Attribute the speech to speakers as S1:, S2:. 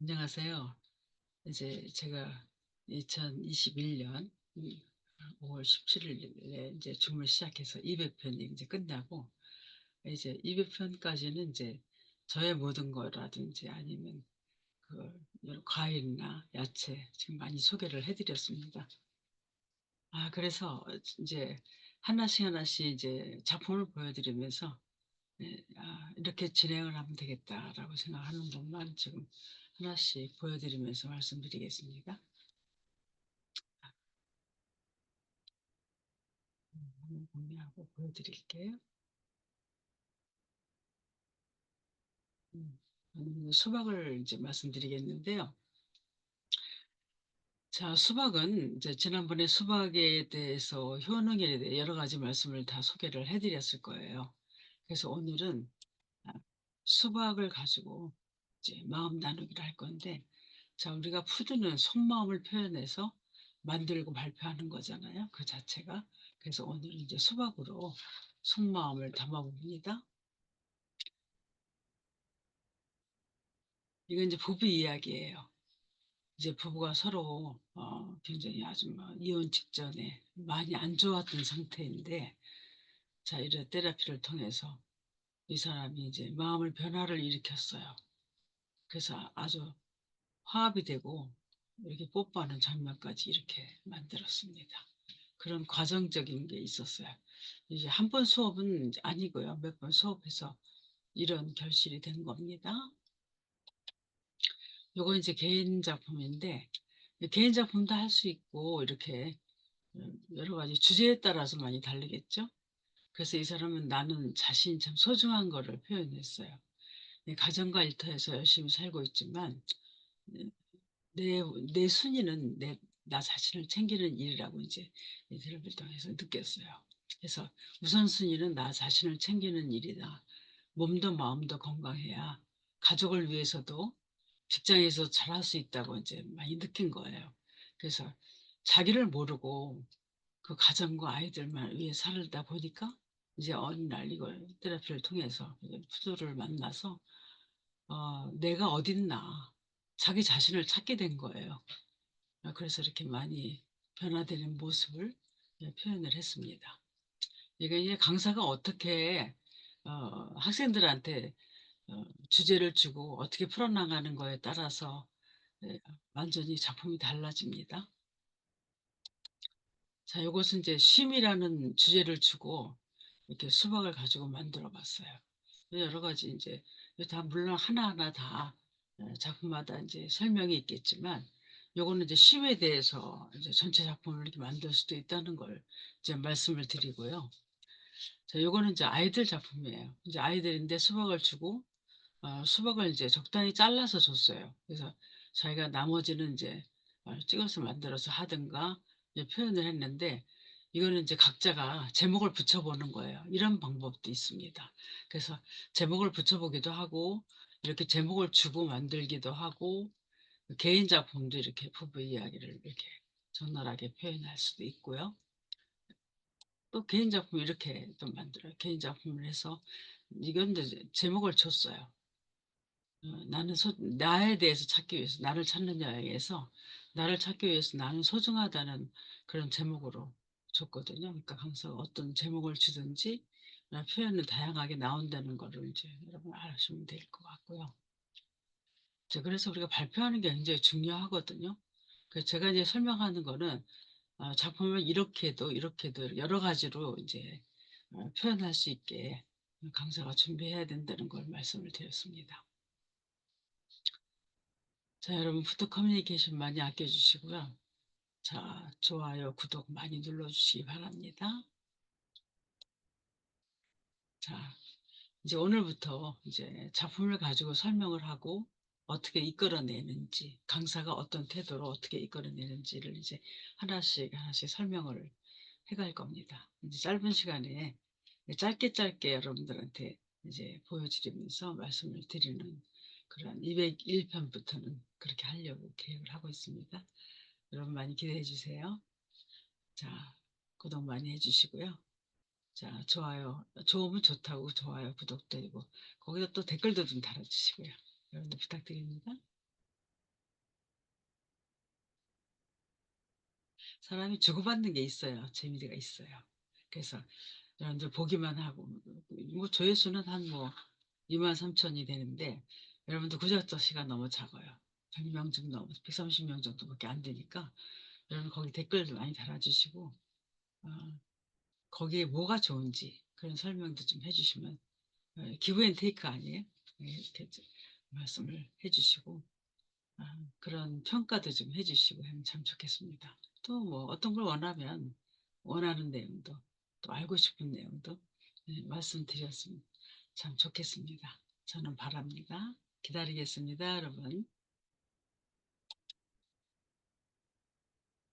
S1: 안녕하세요. 이제 제가 2021년 5월 17일에 이제 줌을 시작해서 200편이 이제 끝나고 이제 200편까지는 이제 저의 모든 거라든지 아니면 그 과일이나 야채 지금 많이 소개를 해드렸습니다. 아 그래서 이제 하나씩 하나씩 이제 작품을 보여드리면서 네, 아, 이렇게 진행을 하면 되겠다라고 생각하는 것만 지금 하나씩 보여드리면서 말씀드리겠습니다. 화면 공유하고 보여드릴게요. 음, 저는 수박을 이제 말씀드리겠는데요. 자, 수박은 이제 지난번에 수박에 대해서 효능에 대해 여러 가지 말씀을 다 소개를 해드렸을 거예요. 그래서 오늘은 아, 수박을 가지고 이제 마음 나누기를 할 건데, 자, 우리가 푸드는 속마음을 표현해서 만들고 발표하는 거잖아요. 그 자체가. 그래서 오늘은 이제 수박으로 속마음을 담아봅니다. 이건 이제 부부 이야기예요. 이제 부부가 서로 어, 굉장히 아주 뭐 이혼 직전에 많이 안 좋았던 상태인데, 자, 이런 테라피를 통해서 이 사람이 이제 마음을 변화를 일으켰어요. 그래서 아주 화합이 되고 이렇게 뽀뽀하는 장면까지 이렇게 만들었습니다. 그런 과정적인 게 있었어요. 이제 한 번 수업은 아니고요. 몇 번 수업해서 이런 결실이 된 겁니다. 요거 이제 개인 작품인데 개인 작품도 할 수 있고 이렇게 음, 여러 가지 주제에 따라서 많이 다르겠죠. 그래서 이 사람은 나는 자신이 참 소중한 거를 표현했어요. 가정과 일터에서 열심히 살고 있지만 내, 내 순위는 내, 나 자신을 챙기는 일이라고 이제 이 드립을 통해서 느꼈어요. 그래서 우선순위는 나 자신을 챙기는 일이다. 몸도 마음도 건강해야 가족을 위해서도 직장에서 잘할 수 있다고 이제 많이 느낀 거예요. 그래서 자기를 모르고 그 가정과 아이들만 위해 살다 보니까 이제 어느 날 이걸 테라피를 통해서 푸드를 만나서 어, 내가 어딨나 자기 자신을 찾게 된 거예요. 그래서 이렇게 많이 변화되는 모습을 표현을 했습니다. 이게 강사가 어떻게 어, 학생들한테 어, 주제를 주고 어떻게 풀어나가는 거에 따라서 네, 완전히 작품이 달라집니다. 자, 이것은 이제 쉼이라는 주제를 주고 이렇게 수박을 가지고 만들어 봤어요. 여러 가지 이제 다 물론 하나하나 다 어, 작품마다 이제 설명이 있겠지만 요거는 이제 쉼에 대해서 이제 전체 작품을 이렇게 만들 수도 있다는 걸 이제 말씀을 드리고요. 자, 요거는 이제 아이들 작품이에요. 이제 아이들인데 수박을 주고 어, 수박을 이제 적당히 잘라서 줬어요. 그래서 자기가 나머지는 이제 어, 찍어서 만들어서 하든가 표현을 했는데 이거는 이제 각자가 제목을 붙여보는 거예요. 이런 방법도 있습니다. 그래서 제목을 붙여보기도 하고 이렇게 제목을 주고 만들기도 하고 개인 작품도 이렇게 부부 이야기를 이렇게 적나라하게 표현할 수도 있고요. 또 개인 작품 이렇게 또 만들어요. 개인 작품을 해서 이건 제목을 줬어요. 어, 나는 소, 나에 대해서 찾기 위해서 나를 찾는 여행에서 나를 찾기 위해서 나는 소중하다는 그런 제목으로 줬거든요. 그러니까 항상 어떤 제목을 주든지 표현은 다양하게 나온다는 거를 이제 여러분 아시면 될 것 같고요. 그래서 우리가 발표하는 게 굉장히 중요하거든요. 그래서 제가 이제 설명하는 거는 어, 작품을 이렇게도 이렇게도 여러 가지로 이제 어, 표현할 수 있게 강사가 준비해야 된다는 걸 말씀을 드렸습니다. 자, 여러분 푸드 커뮤니케이션 많이 아껴주시고요. 자, 좋아요, 구독 많이 눌러주시기 바랍니다. 자, 이제 오늘부터 이제 작품을 가지고 설명을 하고 어떻게 이끌어내는지, 강사가 어떤 태도로 어떻게 이끌어내는지를 이제 하나씩 하나씩 설명을 해갈 겁니다. 이제 짧은 시간에 짧게 짧게 여러분들한테 이제 보여드리면서 말씀을 드리는 그런 201편부터는 그렇게 하려고 계획을 하고 있습니다. 여러분 많이 기대해 주세요. 자, 구독 많이 해주시고요. 자, 좋아요. 좋으면 좋다고 좋아요, 구독도 되고 거기다 또 댓글도 좀 달아주시고요. 여러분들 부탁드립니다. 사람이 주고받는 게 있어요. 재미가 있어요. 그래서 여러분들 보기만 하고 뭐 조회수는 한 뭐 2만 3천이 되는데 여러분들 구독자 시간 너무 작아요. 100명 좀 넘어 130명 정도밖에 안 되니까 여러분 거기 댓글도 많이 달아주시고 어, 거기에 뭐가 좋은지 그런 설명도 좀 해주시면 어, 기브앤테이크 아니에요? 네, 이렇게 좀 말씀을 해주시고 아, 그런 평가도 좀 해주시고 하면 참 좋겠습니다. 또 뭐 어떤 걸 원하면 원하는 내용도 또 알고 싶은 내용도 네, 말씀드렸으면 참 좋겠습니다. 저는 바랍니다. 기다리겠습니다, 여러분.